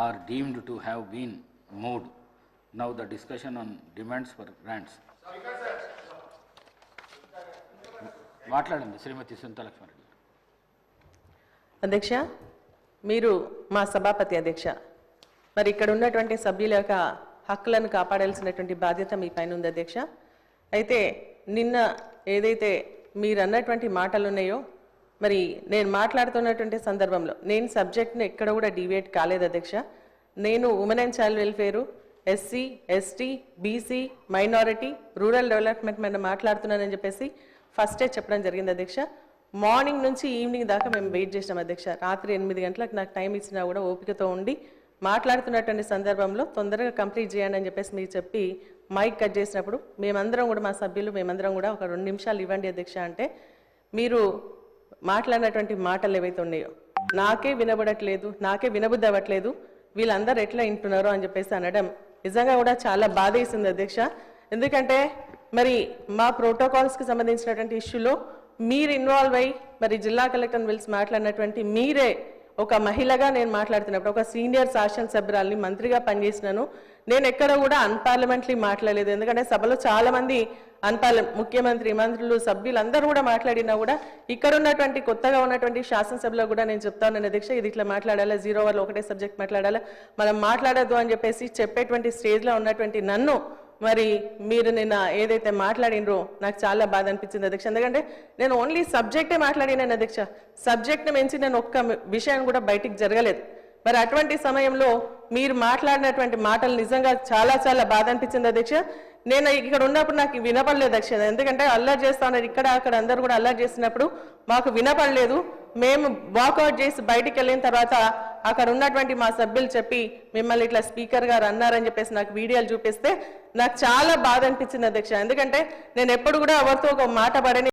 are deemed to have been moved. Now the discussion on demands for grants. మాట్లాడండి శ్రీమతి సుంతలక్ష్మణ్ అధ్యక్ష మీరు మా సభాపతి అధ్యక్ష మరి ఇక్కడ ఉన్నటువంటి సభ్యుల యొక్క హక్కులను కాపాడాల్సినటువంటి బాధ్యత మీ పైన ఉంది అధ్యక్ష అయితే నిన్న ఏదైతే మీరు అన్నటువంటి మాటలు ఉన్నాయో మరి నేను మాట్లాడుతున్నటువంటి సందర్భంలో నేను సబ్జెక్ట్ని ఎక్కడ కూడా డివేట్ కాలేదు అధ్యక్ష. నేను women and child welfare SC ST BC minority rural development మీద మాట్లాడుతున్నానని చెప్పేసి ఫస్టే చెప్పడం జరిగింది అధ్యక్ష. మార్నింగ్ నుంచి ఈవినింగ్ దాకా మేము వెయిట్ చేసినాం అధ్యక్ష. రాత్రి ఎనిమిది గంటలకు నాకు టైం ఇచ్చినా కూడా ఓపికతో ఉండి మాట్లాడుతున్నటువంటి సందర్భంలో తొందరగా కంప్లీట్ చేయండి అని చెప్పేసి మీరు చెప్పి మైక్ కట్ చేసినప్పుడు మేమందరం కూడా మా సభ్యులు మేమందరం కూడా ఒక రెండు నిమిషాలు ఇవ్వండి అధ్యక్ష అంటే మీరు మాట్లాడినటువంటి మాటలు ఏవైతే ఉన్నాయో నాకే వినబడట్లేదు నాకే వినబుద్ధి అవ్వట్లేదు వీళ్ళందరూ ఎట్లా వింటున్నారో అని చెప్పేసి అనడం నిజంగా కూడా చాలా బాధ వేసింది అధ్యక్ష. ఎందుకంటే మరి మా ప్రోటోకాల్స్కి సంబంధించినటువంటి ఇష్యూలో మీరు ఇన్వాల్వ్ అయ్యి మరి జిల్లా కలెక్టర్ పిలిచి మాట్లాడినటువంటి మీరే ఒక మహిళగా నేను మాట్లాడుతున్నప్పుడు ఒక సీనియర్ శాసనసభ్యురాల్ని మంత్రిగా పనిచేసినాను. నేను ఎక్కడ కూడా అన్పార్లమెంట్లీ మాట్లాడలేదు. ఎందుకంటే సభలో చాలామంది అన్పార్ల ముఖ్యమంత్రి మంత్రులు సభ్యులందరూ కూడా మాట్లాడినా కూడా ఇక్కడ ఉన్నటువంటి కొత్తగా ఉన్నటువంటి శాసనసభలో కూడా నేను చెప్తాను ఉన్నాను అధ్యక్ష ఇది ఇట్లా మాట్లాడాలా జీరో వాళ్ళు ఒకటే సబ్జెక్ట్ మాట్లాడాలా మనం మాట్లాడద్దు అని చెప్పేసి చెప్పేటువంటి స్టేజ్లో ఉన్నటువంటి నన్ను మరి మీరు నిన్న ఏదైతే మాట్లాడినరో నాకు చాలా బాధ అనిపించింది అధ్యక్ష. ఎందుకంటే నేను ఓన్లీ సబ్జెక్టే మాట్లాడినాను అధ్యక్ష. సబ్జెక్ట్ని మించి నేను ఒక్క విషయం కూడా బయటికి జరగలేదు. మరి అటువంటి సమయంలో మీరు మాట్లాడినటువంటి మాటలు నిజంగా చాలా చాలా బాధ అనిపించింది అధ్యక్ష. నేను ఇక్కడ ఉన్నప్పుడు నాకు వినపడలేదు అధ్యక్ష. ఎందుకంటే అల్లరి చేస్తా ఉన్నారు ఇక్కడ అక్కడ అందరూ కూడా అల్లరి చేసినప్పుడు మాకు వినపడలేదు. మేము వాకౌట్ చేసి బయటికి వెళ్ళిన తర్వాత అక్కడ ఉన్నటువంటి మా సభ్యులు చెప్పి మిమ్మల్ని ఇట్లా స్పీకర్ గారు అన్నారని చెప్పేసి నాకు వీడియోలు చూపిస్తే నాకు చాలా బాధ అనిపించింది అధ్యక్ష. ఎందుకంటే నేను ఎప్పుడు కూడా ఎవరితో ఒక మాట పడని